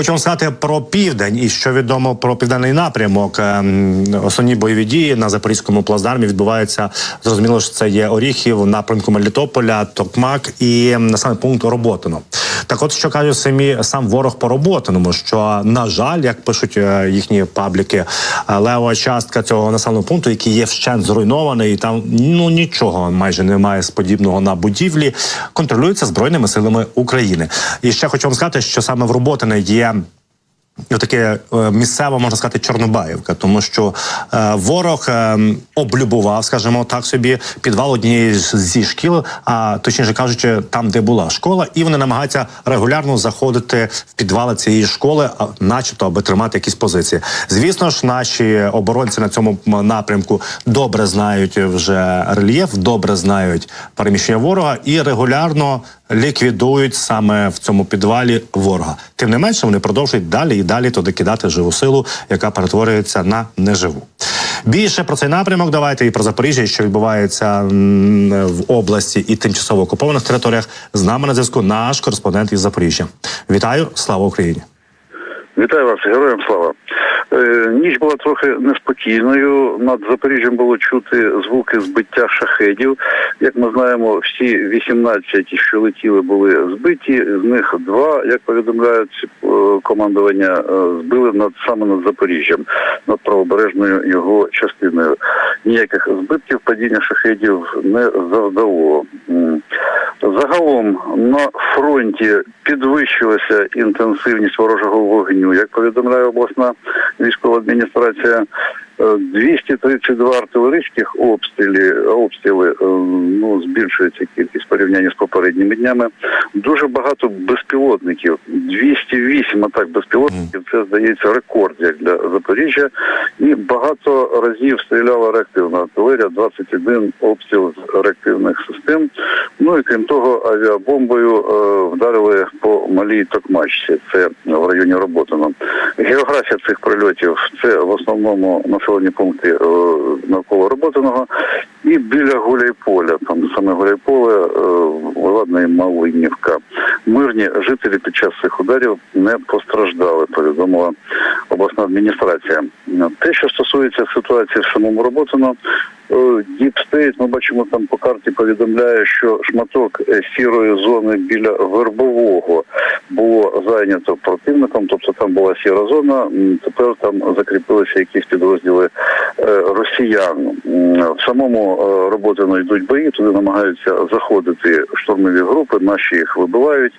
Хочу вам сказати про південь і що відомо про південний напрямок. Ем, Основні бойові дії на запорізькому плацдармі відбуваються. Зрозуміло, що це є Оріхів, напрямку Мелітополя, Токмак і ем, населений пункт Роботино. Так, от що кажуть самі сам ворог по Роботиному, що на жаль, як пишуть е, їхні пабліки, е, лева частка цього населеного пункту, який є вщент зруйнований, і там ну нічого майже немає з подібного на будівлі, контролюється збройними силами України. І ще хочу вам сказати, що саме в Роботине є. Таке місцева, можна сказати, Чорнобаївка, тому що е, ворог е, облюбував, скажімо так собі, підвал однієї зі шкіл, а точніше кажучи, там, де була школа, і вони намагаються регулярно заходити в підвали цієї школи, а, начебто, аби тримати якісь позиції. Звісно ж, наші оборонці на цьому напрямку добре знають вже рельєф, добре знають переміщення ворога і регулярно ліквідують саме в цьому підвалі ворога. Тим не менше, вони продовжують далі і далі туди кидати живу силу, яка перетворюється на неживу. Більше про цей напрямок давайте і про Запоріжжя, що відбувається в області і тимчасово окупованих територіях. З нами на зв'язку наш кореспондент із Запоріжжя. Вітаю, слава Україні! Вітаю вас, героям слава. Е, ніч була трохи неспокійною. Над Запоріжжям було чути звуки збиття шахедів. Як ми знаємо, всі 18, що летіли, були збиті. З них два, як повідомляють е, командування, е, збили над саме над Запоріжжям, над правобережною його частиною. Ніяких збитків падіння шахедів не завдало. Загалом на фронті підвищилася інтенсивність ворожого вогню. Як повідомляє обласна військова адміністрація, е, 232 артилерійських обстріли, обстріли е, ну, збільшується кількість в порівнянні з попередніми днями. Дуже багато безпілотників. 208 атак безпілотників. Це здається рекорд як для Запоріжжя. І багато разів стріляла реактивна артилерія, 21 обстріл з реактивних систем. Ну і крім того, авіабомбою е, вдарили по малій Токмачці. Це в районі Роботино. Географія цих прильотів це в основному населені пункти е, навколо Роботиного і біля Гуляйполя. Там саме Гуляйполе, е, і Малинівка. Мирні жителі під час цих ударів не постраждали, повідомила обласна адміністрація. Те, що стосується ситуації в самому Роботино, Діпстейт, ми бачимо там по карті повідомляє, що шматок е, сірої зони біля вербового було зайнято противником, тобто там була сіра зона. Тепер там закріпилися якісь підрозділи е, росіян. В самому е, роботино йдуть бої, туди намагаються заходити штурмові групи, наші їх вибивають.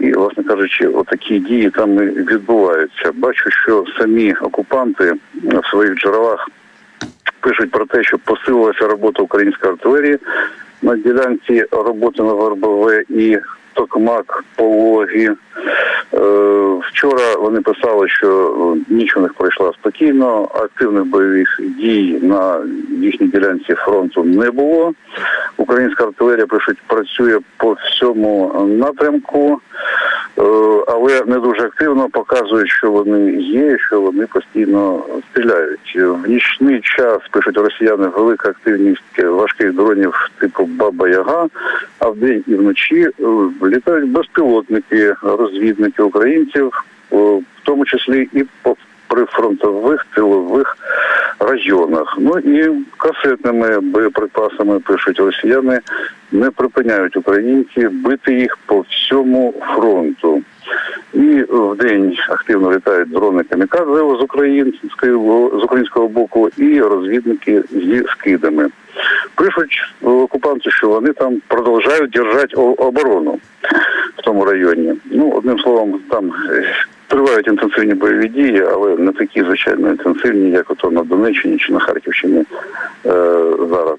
І, власне кажучи, отакі дії там відбуваються. Бачу, що самі окупанти в своїх джерелах пишуть про те, що посилилася робота української артилерії на ділянці роботи на ВРБВ і Токмак, Пологі. Е, Вчора вони писали, що ніч у них пройшла спокійно, активних бойових дій на їхній ділянці фронту не було. Українська артилерія пишуть, працює по всьому напрямку, е, але не дуже активно показують, що вони є, що вони постійно стріляють. В нічний час пишуть росіяни велика активність важких дронів типу Баба Яга, а вдень і вночі е, літають безпілотники, розвідники українців, е, в тому числі і по прифронтових тилових районах. Ну і касетними боєприпасами пишуть росіяни, не припиняють українці бити їх по всьому фронту. І в день активно літають дрони камікадзе з українського з українського боку і розвідники зі скидами. Пишуть окупанти, що вони там продовжують держати оборону в тому районі. Ну, одним словом, там е, тривають інтенсивні бойові дії, але не такі звичайно інтенсивні, як ото на Донеччині чи на Харківщині е, зараз.